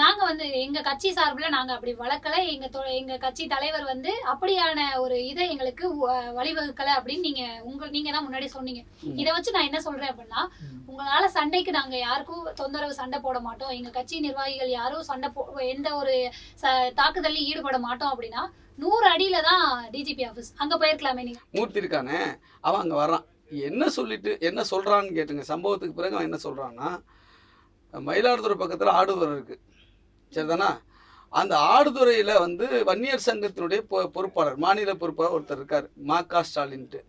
நாங்க வந்து எங்க கட்சி சார்புல நாங்க அப்படி வளர்க்கல. எங்க எங்க கட்சி தலைவர் வந்து அப்படியான ஒரு இதை எங்களுக்கு வழிவகுக்கல அப்படின்னு நீங்க உங்க நீங்க தான் முன்னாடி சொன்னீங்க. இதை வச்சு நான் என்ன சொல்றேன் அப்படின்னா உங்களால சண்டைக்கு நாங்க யாருக்கும் தொந்தரவு சண்டை போட மாட்டோம். எங்க கட்சி நிர்வாகிகள் யாரும் சண்டை போ எந்த ஒரு தாக்குதல்லையும் ஈடுபட மாட்டோம் அப்படின்னா நூறு அடியில தான் டிஜிபி ஆபீஸ் அங்க போயிருக்கலாமே நீங்க. மூர்த்தி இருக்கானே அவன் அங்கே வர்றான். என்ன சொல்லிட்டு என்ன சொல்கிறான்னு கேட்டுங்க. சம்பவத்துக்கு பிறகு அவன் என்ன சொல்கிறான்னா மயிலாடுதுறை பக்கத்தில் ஆடுதுறை இருக்குது சரிதானா அந்த ஆடுதுறையில் வந்து வன்னியர் சங்கத்தினுடைய பொ- பொறுப்பாளர் மாநில பொறுப்பாளர் ஒருத்தர் இருக்கார் மா கா ஸ்டாலின்ட்டு.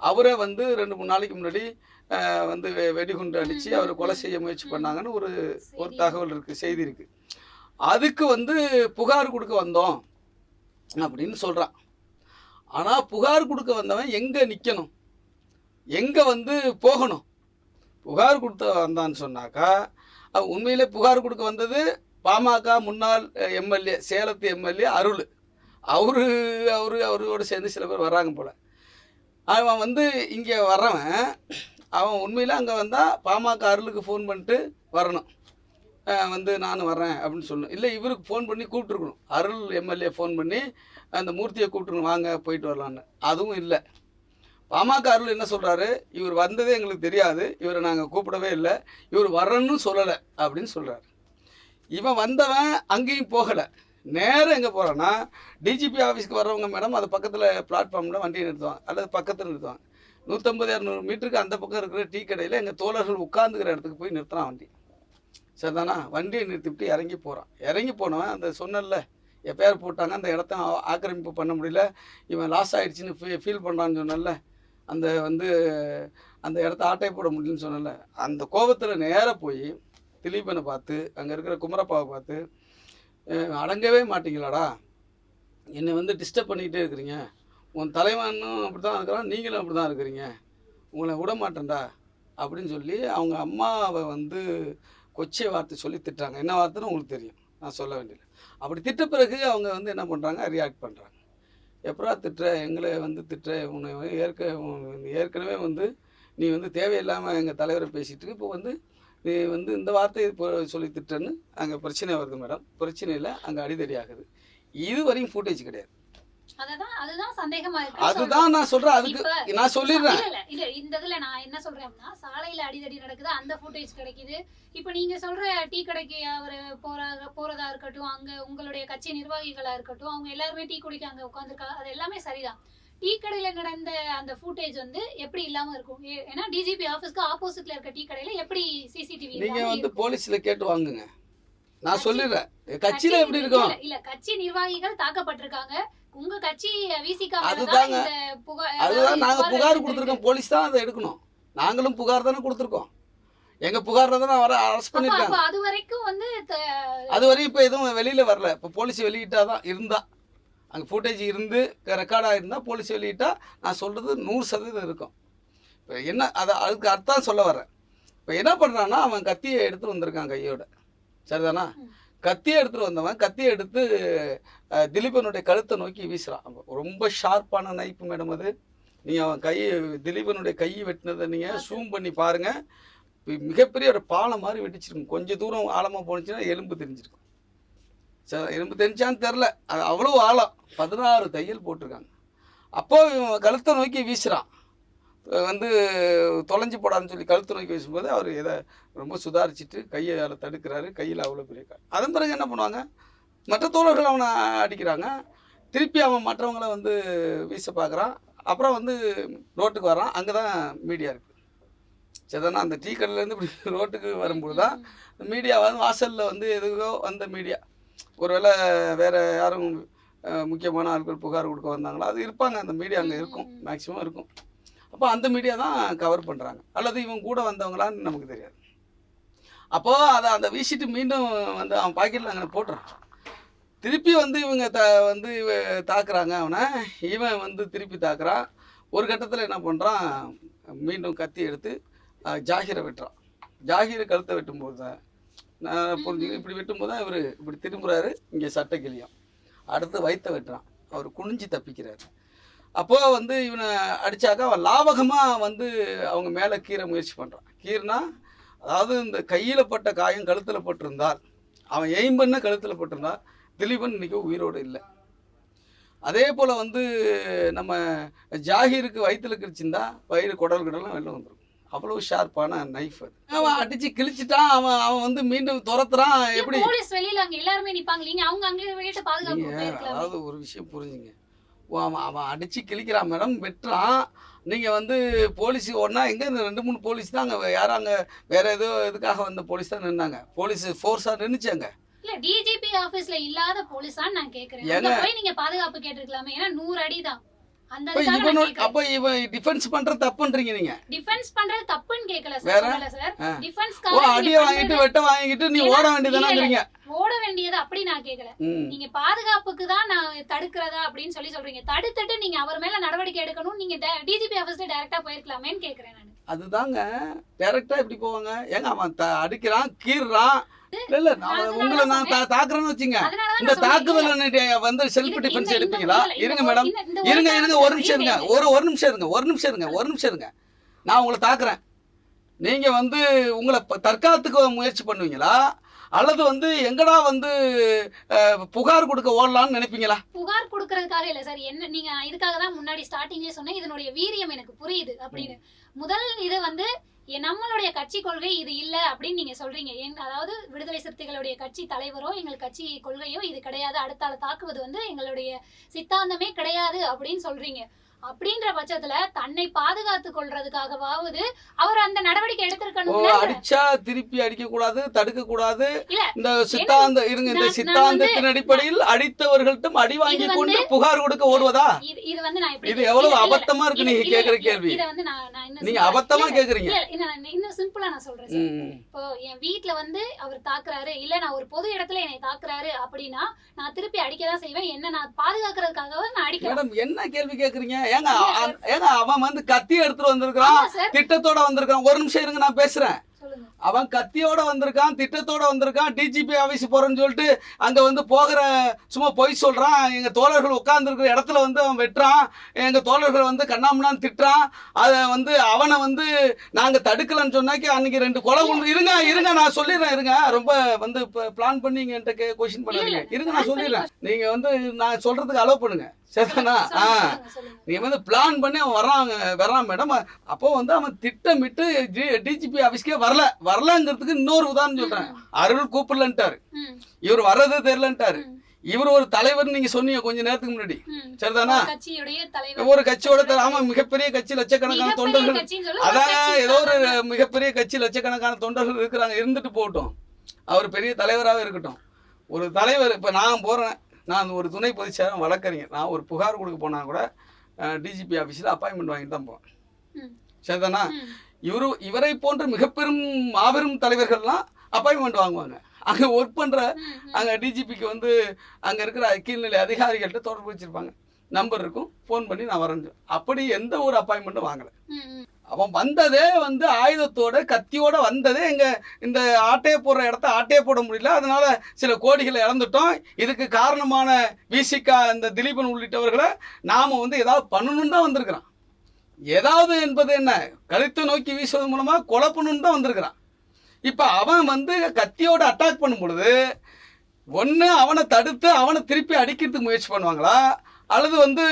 அவரை வந்து ரெண்டு மூணு நாளைக்கு முன்னாடி வந்து வெ- வெடிகுண்டு அடித்து அவரை கொலை செய்ய முயற்சி. பண்ணாங்கன்னு ஒரு ஒரு. தகவல் இருக்குது செய்தி இருக்குது அதுக்கு வந்து புகார் கொடுக்க வந்தோம் அப்படின்னு சொல்கிறான் ஆனால் புகார் கொடுக்க வந்தவன் எங்கே நிற்கணும் எங்கே வந்து போகணும் புகார் கொடுத்த வந்தான்னு சொன்னாக்கா உண்மையிலே புகார் கொடுக்க வந்தது பாமக முன்னாள் எம்எல்ஏ சேலத்து எம்எல்ஏ அருள். அவரு அவரு அவரோட சேர்ந்து சில பேர் வர்றாங்க போல். அவன் வந்து இங்கே வர்றவன் அவன் உண்மையில் அங்கே வந்தால் பாமக அருளுக்கு ஃபோன் பண்ணிட்டு வரணும். வந்து நான் வரேன் அப்படின்னு சொல்லணும். இல்லை இவருக்கு ஃபோன் பண்ணி கூப்பிட்ருக்கணும் அருள் எம்எல்ஏ ஃபோன் பண்ணி அந்த மூர்த்தியை கூப்பிட்டுருக்கணும். வாங்க போயிட்டு வரலான்னு. அதுவும் இல்லை. பாமக அருள் என்ன சொல்கிறாரு இவர் வந்ததே எங்களுக்கு தெரியாது. இவரை நாங்கள் கூப்பிடவே இல்லை. இவர் வரணும்னு சொல்லலை அப்படின்னு சொல்கிறாரு இவன் வந்தவன் அங்கேயும் போகலை. நேரம் எங்கே போகிறான்னா டிஜிபி ஆஃபீஸ்க்கு வர்றவங்க மேடம் அது பக்கத்தில் பிளாட்ஃபார்மில் வண்டியை நிறுத்துவாங்க. அல்லது பக்கத்தில் நிறுத்துவாங்க. நூற்றம்பது இரநூறு மீட்டருக்கு அந்த பக்கம் இருக்கிற டீ கடையில் எங்கள் தோழர்கள் உட்காந்துக்கிற இடத்துக்கு போய் நிறுத்துறான் வண்டி. சரிதானா? வண்டியை நிறுத்திவிட்டு இறங்கி போகிறான் இறங்கி போனவன் அந்த சொன்னல எப்பயார் போட்டாங்க. அந்த இடத்த ஆக்கிரமிப்பு பண்ண முடியல. இவன் லாஸ் ஆகிடுச்சின்னு ஃபீ ஃபீல் பண்ணுறான்னு சொன்னல அந்த வந்து அந்த இடத்த ஆட்டை போட முடியலன்னு சொன்னல அந்த கோபத்தில் நேராக போய் திலீபனை பார்த்து அங்கே இருக்கிற குமரப்பாவை பார்த்து அடங்கவே மாட்டீங்களாடா? என்னை வந்து டிஸ்டர்ப் பண்ணிக்கிட்டே இருக்கிறீங்க. உன் தலைவனும் அப்படி தான் இருக்கிறான் நீங்களும் அப்படி தான் இருக்கிறீங்க. உங்களை விட மாட்டேன்டா. அப்படின்னு சொல்லி அவங்க அம்மாவை வந்து கொச்சை வார்த்தை சொல்லி திட்டுறாங்க. என்ன வார்த்தைன்னு உங்களுக்கு தெரியும். நான் சொல்ல வேண்டியது அப்படி திட்ட பிறகு அவங்க வந்து என்ன பண்ணுறாங்க ரியாக்ட் பண்ணுறாங்க எப்படா திட்டுற? எங்களை வந்து திட்டுற? உன்னை ஏற்க ஏற்கனவே வந்து நீ வந்து தேவையில்லாமல் எங்கள் தலைவரை பேசிட்டு இப்போ வந்து நீ வந்து இந்த வார்த்தையை இப்போ சொல்லி திட்டன்னு அங்கே பிரச்சனை வருது மேடம். பிரச்சனையில் அங்கே அடிதடி ஆகுது. இது வரையும் ஃபுட்டேஜ் கிடையாது. அதுதான் அதுதான் சந்தேகமா இருக்கு. அதுதான் நான் சொல்கிறேன் அதுக்கு நான் சொல்லிடுறேன். இல்ல, இந்த இதுல நான் என்ன சொல்றேன் அப்படின்னா, சாலையில அடிதடி நடக்குது அந்த ஃபுட்டேஜ் கிடைக்குது. இப்ப நீங்க சொல்ற டீ கடைக்கு அவரு போறாங்க போறதா இருக்கட்டும் அங்க உங்களுடைய கட்சி நிர்வாகிகளா இருக்கட்டும் அவங்க எல்லாருமே டீ குடிக்க அங்க உட்காந்துருக்காங்க அது எல்லாமே சரிதான். டீ கடையில நடந்த அந்த ஃபுட்டேஜ் வந்து எப்படி இல்லாம இருக்கும்? ஏன்னா டிஜிபி ஆபீஸ்க்கு ஆப்போசிட்ல இருக்க டீ கடையில எப்படி சிசிடிவி நீங்க வந்து போலீஸ்ல கேட்டு வாங்குங்க. நான் சொல்லிடுறேன் கட்சியில எப்படி இருக்கும்? இல்ல, இல்ல கட்சி நிர்வாகிகள் தாக்கப்பட்டிருக்காங்க. உங்க கட்சி விசிகா அதுதாங்க. அதுதான் நாங்க புகார் கொடுத்துருக்கோம். போலீஸ் தான் அதை எடுக்கணும். நாங்களும் புகார் தானே கொடுத்துருக்கோம். எங்க புகார் தான் வர அரெஸ்ட் பண்ணிருக்காங்க அது வரைக்கும் வந்து அது வரையும் இப்போ எதுவும் வெளியில வரல. இப்போ போலீஸ் வெளியிட்டாதான் இருந்தா. அங்கே ஃபுட்டேஜ் இருந்து ரெக்கார்டாக இருந்தால் போலீஸ் வெளியிட்டா நான் சொல்றது நூறு சதவீதம் இருக்கும். இப்போ என்ன அதை அதுக்கு அர்த்தம் சொல்ல வரேன். இப்போ என்ன பண்ணுறான்னா அவன் கத்தியை எடுத்துட்டு வந்திருக்கான் கையோட. சரிதானா. கத்தியை எடுத்துட்டு வந்தவன் கத்தியை எடுத்து திலீபனுடைய கழுத்தை நோக்கி வீசுறான். அப்ப ரொம்ப ஷார்ப்பான நைப்பு மேடம் அது. நீங்கள் அவன் கை திலீபனுடைய கை வெட்டினதை நீங்கள் ஜூம் பண்ணி பாருங்க. இப்ப மிகப்பெரிய ஒரு பாலம் மாதிரி வெட்டிச்சிருக்கும் கொஞ்சம் தூரம் ஆழமாக போனுச்சுன்னா எலும்பு தெரிஞ்சிருக்கும். சரி எலும்பு தெரிஞ்சான்னு தெரில அது அவ்வளோ ஆழம். பதினாறு தையல் போட்டிருக்காங்க. அப்போ கழுத்தை நோக்கி வீசுறான். அஹ் வந்து தொலைஞ்சு போடாதுன்னு சொல்லி கழுத்தை நோக்கி வீசும்போது அவர் இதை ரொம்ப சுதாரிச்சுட்டு கையை அதில் தடுக்கிறாரு. கையில் அவ்வளோ பெரிய அதன் பிறகு என்ன பண்ணுவாங்க? மற்ற தோழர்கள் அவனை அடிக்கிறாங்க. திருப்பி அவன் மற்றவங்கள வந்து வீச பார்க்குறான். அப்புறம் வந்து ரோட்டுக்கு வரான் அங்கே தான் மீடியா இருக்குது சரிதானா அந்த டீ கடையிலேருந்து இப்படி ரோட்டுக்கு வரும்போது தான் மீடியா வந்து வாசலில் வந்து எதுக்கோ வந்த மீடியா. ஒருவேளை வேறு யாரும் முக்கியமான ஆட்கள் புகார் கொடுக்க வந்தாங்களா? அது இருப்பாங்க. அந்த மீடியா அங்கே இருக்கும். மேக்ஸிமம் இருக்கும். அப்போ அந்த மீடியா தான் கவர் பண்ணுறாங்க அல்லது இவங்க கூட வந்தவங்களான்னு நமக்கு தெரியாது. அப்போது அதை அந்த வீசிட்டு மீண்டும் வந்து அவன் பாக்கெட்டில் அங்கே போட்டுறான். திருப்பி வந்து இவங்க த வந்து இவ தாக்குறாங்க அவனை. இவன் வந்து திருப்பி தாக்குறான். ஒரு கட்டத்தில் என்ன பண்ணுறான் மீண்டும் கத்தி எடுத்து ஜாகிரை வெட்டுறான். ஜாகிரை கழுத்தை வெட்டும்போது தான் நான் புரிஞ்சுக்க இப்படி வெட்டும்போது தான் இவர் இப்படி திரும்புறாரு. இங்கே சட்டை கிளியும் அடுத்து வயிற்ற வெட்டுறான். அவர் குனிஞ்சு தப்பிக்கிறாரு. அப்போ வந்து இவனை அடிச்சாக்க அவன் லாவகமாக வந்து அவங்க மேலே கீற முயற்சி பண்ணுறான் கீறினா அதாவது இந்த கையில் பட்ட காயம் கழுத்தில் பட்டிருந்தால் அவன் எய்ம் பண்ண கழுத்தில் போட்டிருந்தா திலீபன் இன்னைக்கு உயிரோடு இல்லை. அதே போல் வந்து நம்ம ஜாகிருக்கு வயிற்றுல கிழிச்சிருந்தா வயிறு குடல் கடலாம் வெளில வந்துடும் அவ்வளோ ஷார்ப்பான நைஃப் அது. அவன் அடிச்சு கிழிச்சிட்டான் அவன் அவன் வந்து மீண்டும் துரத்துறான் எப்படி? போலீஸ் வெளியில அங்க எல்லாருமே நிப்பாங்க. நீங்க அவங்க அங்க வீட்டு பாதுகாப்பு அதாவது ஒரு விஷயம் புரிஞ்சுங்க. அவன் அவன் அடிச்சு கிழிக்கிறான் மேடம் வெட்டுறான் நீங்க வந்து போலீஸ் ஒன்றா எங்க இந்த ரெண்டு மூணு போலீஸ் தான் அங்கே யாரும் அங்கே வேற ஏதோ இதுக்காக வந்த போலீஸ் தான் நின்னாங்க. போலீஸ் ஃபோர்ஸாக நின்றுச்சாங்க இல்ல டிஜிபி ஆபீஸ்ல இல்லாத போலீஸான்னு நான் கேக்குறேன்? அங்க போய் நீங்க பாதுகாப்பு கேட்டிருக்கலாமே. ஏன்னா நூறு அடி தான் அப்போ இவன் டிஃபென்ஸ் பண்ற தப்புன்றீங்க நீங்க. டிஃபென்ஸ் பண்றது தப்புன்னு கேட்கல சார் வேற? சார் ஓ வாங்கிட்டு வெட்ட வாங்கிட்டு நீ ஓட வேண்டியதானங்கிறீங்க ஓட வேண்டியது அப்படி நான் கேக்கல நீங்க பாதுகாப்புக்கு தான் நான் தடுக்கிறதா அப்படின்னு சொல்லி சொல்றீங்க. தடுத்துட்டு நீங்க அவர் மேல நடவடிக்கை எடுக்கணும் நீங்க டிஜிபி ஆபீஸ்ல டைரக்டா போயிருக்கலாமேன்னு கேக்குறேன் நான். அதுதாங்க. டைரக்டா எப்படி போவாங்க? ஏங்க அவன் அடிக்கிறான் இல்ல இல்ல உங்களை நான் தாக்குறேன்னு வச்சுங்க. இந்த தாக்குதல் வந்து செல்ஃப் டிஃபென்ஸ் எடுப்பீங்களா? இருங்க மேடம் இருங்க இருங்க ஒரு நிமிஷம் இருங்க. ஒரு ஒரு நிமிஷம் இருங்க ஒரு நிமிஷம் இருங்க ஒரு நிமிஷம் இருங்க. நான் உங்களை தாக்குறேன். நீங்க வந்து உங்களை தற்காத்துக்கு முயற்சி பண்ணுவீங்களா? அல்லது வந்து எங்கடா வந்து புகார் கொடுக்க ஓடலாம்னு நினைப்பீங்களா? புகார் கொடுக்கறதுக்காக இல்ல சார் என்ன நீங்க இதுக்காக தான் முன்னாடி ஸ்டார்டிங்லயே சொன்னேன். இதனுடைய வீரியம் எனக்கு புரியுது அப்படின்னு. முதல் இது வந்து நம்மளுடைய கட்சி கொள்கை இது இல்ல அப்படின்னு நீங்க சொல்றீங்க. அதாவது விடுதலை சிறுத்தைகளுடைய கட்சி தலைவரோ எங்கள் கட்சி கொள்கையோ இது கிடையாது. அடுத்தால தாக்குவது வந்து எங்களுடைய சித்தாந்தமே கிடையாது அப்படின்னு சொல்றீங்க. அப்படின்ற பட்சத்துல தன்னை பாதுகாத்து கொள்றதுக்காகவாவது அவர் அந்த நடவடிக்கை எடுத்திருக்கணும் அடிச்சா திருப்பி அடிக்க கூடாது தடுக்க கூடாது இந்த சித்தாந்த இருங்க இந்த சித்தாந்தத்தின் அடிப்படையில் அடித்தவர்கள்ட்டும் அடி வாங்கி கொண்டு புகார் கொடுக்க ஓடுவதா? இது வந்து நான் இது எவ்வளவு அபத்தமா இருக்கு நீங்க கேக்குற கேள்வி? இத வந்து நான் நீங்க அபத்தமா கேக்குறீங்க. இன்னும் சிம்பிளா நான் சொல்றேன். இப்போ என் வீட்ல வந்து அவர் தாக்குறாரு இல்ல நான் ஒரு பொது இடத்துல என்னை தாக்குறாரு அப்படின்னா நான் திருப்பி அடிக்க தான் செய்வேன். என்ன நான் பாதுகாக்கிறதுக்காக நான் அடிக்கிறேன் மேடம் என்ன கேள்வி கேக்குறீங்க? ஏங்க ஏங்க அவன் வந்து கத்தி எடுத்துட்டு வந்திருக்கான் திட்டத்தோட வந்திருக்கான் ஒரு நிமிஷம் இருங்க நான் பேசுறேன். அவன் கத்தியோட வந்திருக்கான் திட்டத்தோட வந்திருக்கான் டிஜிபி ஆஃபீஸ் போறேன்னு சொல்லிட்டு அங்க வந்து போகிற சும்மா பொய் சொல்றான். எங்க தோழர்கள் உட்கார்ந்துருக்கிற இடத்துல வந்து அவன் வெட்டுறான். எங்க தோழர்கள் வந்து கண்ணாமண்ணான்னு திட்டுறான். அதை வந்து அவனை வந்து நாங்க தடுக்கலன்னு சொன்னாக்கி அன்னைக்கு ரெண்டு கொலை கொண்டு இருங்க இருங்க நான் சொல்லிடுறேன் இருங்க. ரொம்ப வந்து பிளான் பண்ணி என்கிட்ட கொஸ்டின் பண்ணாதீங்க. இருங்க நான் சொல்லிடுறேன். நீங்க வந்து நான் சொல்றதுக்கு அலோவ் பண்ணுங்க. சரிதானா? ஆ. நீ வந்து பிளான் பண்ணி அவன் வர்றான் வர்றான் மேடம் அப்போ வந்து அவன் திட்டமிட்டு டிஜிபி ஆஃபீஸ்க்கே வரல வரலங்கிறதுக்கு இன்னொரு உதாரணம் சொல்றேன். அருள் கூப்பிடலன்ட்டாரு. இவர் வர்றது தெரியலன்ட்டாரு. இவர் ஒரு தலைவர் நீங்க சொன்னீங்க கொஞ்ச நேரத்துக்கு முன்னாடி. சரிதானா? ஒரு கட்சியோட ஆமா மிகப்பெரிய கட்சி லட்சக்கணக்கான தொண்டர்கள். அதான் ஏதோ ஒரு மிகப்பெரிய கட்சி லட்சக்கணக்கான தொண்டர்கள் இருக்கிறாங்க. இருந்துட்டு போகட்டும். அவர் பெரிய தலைவராகவே இருக்கட்டும். ஒரு தலைவர் இப்போ நான் போகிறேன் நான் ஒரு துணை பொதுச்செயலாளர் வழக்கறிஞர். நான் ஒரு புகார் கொடுக்க போனால் கூட டிஜிபி ஆஃபீஸில் அப்பாயின்மெண்ட் வாங்கிட்டு தான் போவேன். சரிதானா. இவரு இவரை போன்ற மிகப்பெரும் மாபெரும் தலைவர்கள்லாம் அப்பாயின்மெண்ட் வாங்குவாங்க. அங்கே ஒர்க் பண்ணுற. அங்கே டிஜிபிக்கு வந்து அங்கே இருக்கிற கீழ்நிலை அதிகாரிகள்கிட்ட தொடர்பு வச்சுருப்பாங்க. நம்பர் இருக்கும். ஃபோன் பண்ணி நான் வரேன் அப்படி எந்த ஒரு அப்பாயின்மெண்ட்டும் வாங்கலை. அவன் வந்ததே வந்து ஆயுதத்தோட கத்தியோட வந்ததே எங்க இந்த ஆட்டையை போடுற இடத்த ஆட்டையை போட முடியல. அதனால சில கோடிகளை இழந்துட்டோம். இதுக்கு காரணமான விசிகா இந்த திலீபன் உள்ளிட்டவர்களை நாம வந்து ஏதாவது பண்ணணும்னு தான் வந்திருக்கிறான் ஏதாவது என்பது என்ன? கழுத்தை நோக்கி வீசுவது மூலமா கொலை பண்ணணும்னு தான் வந்திருக்கிறான். இப்போ அவன் வந்து கத்தியோட அட்டாக் பண்ணும் பொழுது ஒன்று அவனை தடுத்து அவனை திருப்பி அடிக்கிறதுக்கு முயற்சி பண்ணுவாங்களா? அல்லது வந்து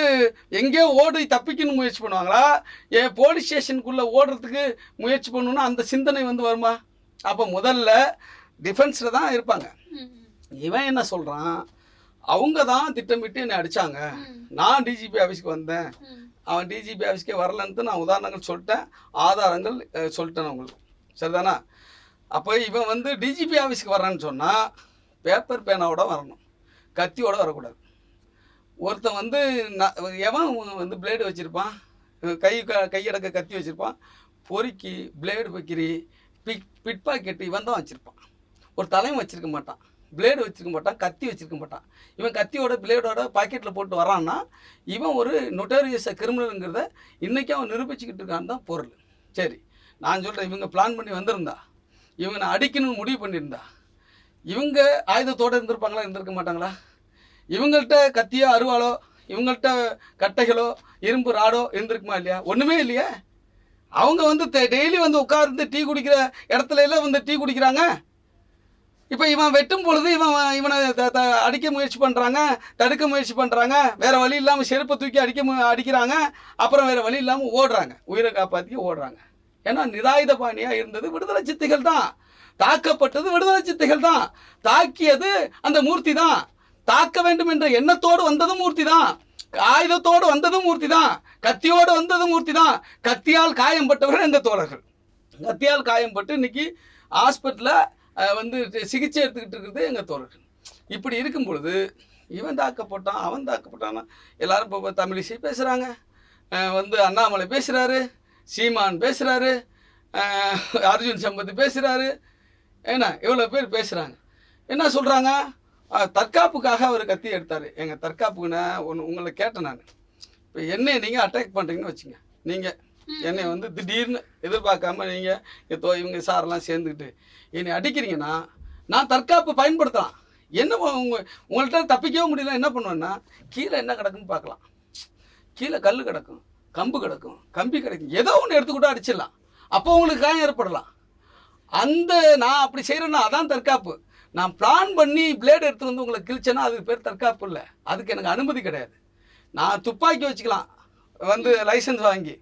எங்கேயோ ஓடி தப்பிக்கணும் முயற்சி பண்ணுவாங்களா? ஏன் போலீஸ் ஸ்டேஷனுக்குள்ளே ஓடுறதுக்கு முயற்சி பண்ணணும்னா அந்த சிந்தனை வந்து வருமா? அப்போ முதல்ல டிஃபென்ஸில் தான் இருப்பாங்க. இவன் என்ன சொல்கிறான் அவங்க தான் திட்டமிட்டு என்னை அடித்தாங்க ம், நான் டிஜிபி ஆஃபீஸ்க்கு வந்தேன். அவன் டிஜிபி ஆஃபீஸ்க்கே வரலன்ட்டு நான் உதாரணங்கள் சொல்லிட்டேன். ஆதாரங்கள் சொல்லிட்டேன் உங்களுக்கு. சரிதானா? அப்போ இவன் வந்து டிஜிபி ஆஃபீஸ்க்கு வர்றான்னு சொன்னால் பேப்பர் பேனாவோட வரணும். கத்தியோட வரக்கூடாது. ஒருத்தன் வந்து நான் எவன் வந்து பிளேடு வச்சுருப்பான்? கை க- கையடக்க கத்தி வச்சுருப்பான்? பொறுக்கி பிளேடு வைக்கிறி பிக் பிட் பாக்கெட்டு இவன் தான் வச்சுருப்பான். ஒரு தலையும் வச்சுருக்க மாட்டான். பிளேடு வச்சுருக்க மாட்டான் கத்தி வச்சுருக்க மாட்டான். இவன் கத்தியோட பிளேடோட பாக்கெட்டில் போட்டு வரான்னா இவன் ஒரு நொட்டேரியஸ கிரிமினலுங்கிறத இன்றைக்கி அவன் நிரூபிச்சுக்கிட்டு இருக்கான் தான் பொருள். சரி நான் சொல்கிறேன் இவங்க பிளான் பண்ணி வந்திருந்தா இவங்க நான் அடிக்கணும்னு முடிவு பண்ணியிருந்தா இவங்க ஆயுதத்தோடு இருந்திருப்பாங்களா இருந்திருக்க மாட்டாங்களா? இவங்கள்ட்ட கத்தியோ அருவாளோ இவங்கள்ட்ட கட்டைகளோ இரும்பு ராடோ இருந்திருக்குமா இல்லையா? ஒன்றுமே இல்லையா. அவங்க வந்து டெய்லி வந்து உட்கார்ந்து டீ குடிக்கிற இடத்துல எல்லாம் வந்து டீ குடிக்கிறாங்க. இப்போ இவன் வெட்டும் பொழுது இவன் இவனை த- த- அடிக்க முயற்சி பண்ணுறாங்க தடுக்க முயற்சி பண்ணுறாங்க வேற வழி இல்லாமல் செருப்பை தூக்கி அடிக்க மு- அடிக்கிறாங்க. அப்புறம் வேற வழி இல்லாமல் ஓடுறாங்க. உயிரை காப்பாற்றி ஓடுறாங்க. ஏன்னா நிராயுத பாணியாக இருந்தது விடுதலை சித்திகள் தான். தாக்கப்பட்டது விடுதலை சித்திகள் தான். தாக்கியது அந்த மூர்த்தி தான். தாக்க வேண்டும் என்ற எண்ணத்தோடு வந்ததும் மூர்த்தி தான். ஆயுதத்தோடு வந்ததும் மூர்த்தி தான். கத்தியோடு வந்ததும் மூர்த்தி தான். கத்தியால் காயம்பட்டவர்கள் எங்கள் தோழர்கள். கத்தியால் காயம்பட்டு இன்னைக்கு ஹாஸ்பிட்டலில் வந்து சிகிச்சை எடுத்துக்கிட்டு இருக்கிறது எங்கள் தோழர்கள். இப்படி இருக்கும் பொழுது இவன் தாக்கப்பட்டான் அவன் தாக்கப்பட்டான் எல்லாரும் இப்போ தமிழிசை பேசுகிறாங்க வந்து அண்ணாமலை பேசுகிறாரு சீமான் பேசுகிறாரு அர்ஜுன் சம்பத் பேசுகிறாரு ஏன்னா இவ்வளோ பேர் பேசுகிறாங்க என்ன சொல்கிறாங்க தற்காப்புக்காக அவர் கத்தி எடுத்தார். எங்கள் தற்காப்புக்குன்னா ஒன்று உங்களை கேட்டேன் நான். இப்போ என்னை நீங்கள் அட்டாக் பண்ணுறீங்கன்னு வச்சுங்க. நீங்கள் என்னை வந்து திடீர்னு எதிர்பார்க்காம நீங்கள் இப்போ இவங்க சாரெல்லாம் சேர்ந்துக்கிட்டு என்னை அடிக்கிறீங்கன்னா நான் தற்காப்பு பயன்படுத்தலாம். என்ன உங்க உங்கள்கிட்ட தப்பிக்கவே முடியல. என்ன பண்ணுவேன்னா கீழே என்ன கிடக்குன்னு பார்க்கலாம். கீழே கல் கிடக்கும் கம்பு கிடக்கும் கம்பி கிடக்கும். ஏதோ ஒன்று எடுத்துக்கிட்டு அடிச்சிடலாம். அப்போ உங்களுக்கு காயம் ஏற்படலாம். அந்த நான் அப்படி செய்கிறேன்னா அதான் தற்காப்பு. நான் பிளான் பண்ணி பிளேடு எடுத்து வந்து உங்களை கிழிச்சேன்னா அதுக்கு பேர் தற்காப்பு இல்லை. அதுக்கு எனக்கு அனுமதி கிடையாது. நான் துப்பாக்கி வச்சுக்கலாம். வந்து லைசன்ஸ் வாங்கி.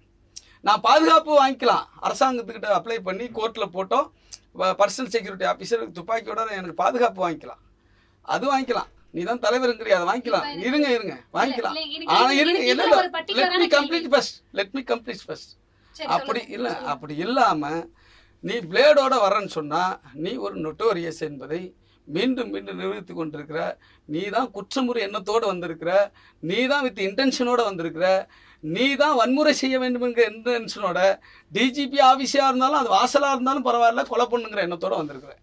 நான் பாதுகாப்பு வாங்கிக்கலாம். அரசாங்கத்துக்கிட்ட அப்ளை பண்ணி கோர்ட்டில் போட்டோம். பர்சனல் செக்யூரிட்டி ஆஃபீஸர் துப்பாக்கியோட எனக்கு பாதுகாப்பு வாங்கிக்கலாம். அது வாங்கிக்கலாம். நீ தான் தலைவருங்கிறிய அதை வாங்கிக்கலாம். இருங்க இருங்க. வாங்கிக்கலாம். இல்ல, எனக்கு ஆனா இது- இருங்க இல்ல let me. Complete first let me complete first அப்படி. இல்லை. அப்படி இல்லாமல் நீ பிளேடோட வரேன்னு சொன்னால் நீ ஒரு நொட்டோரியஸ் என்பதை மீண்டும் மீண்டும் நிரூபித்து கொண்டிருக்கிற. நீ தான் குற்றமுறை எண்ணத்தோடு வந்திருக்கிற. நீ தான் வித் இன்டென்ஷனோட வந்திருக்கிற. நீ தான் வன்முறை செய்ய வேண்டும் என்கிற இன்டென்ஷனோட டிஜிபி ஆஃபீஸாக இருந்தாலும் அது வாசலாக இருந்தாலும் பரவாயில்ல கொலை பண்ணுங்கிற எண்ணத்தோடு வந்திருக்கிறேன்.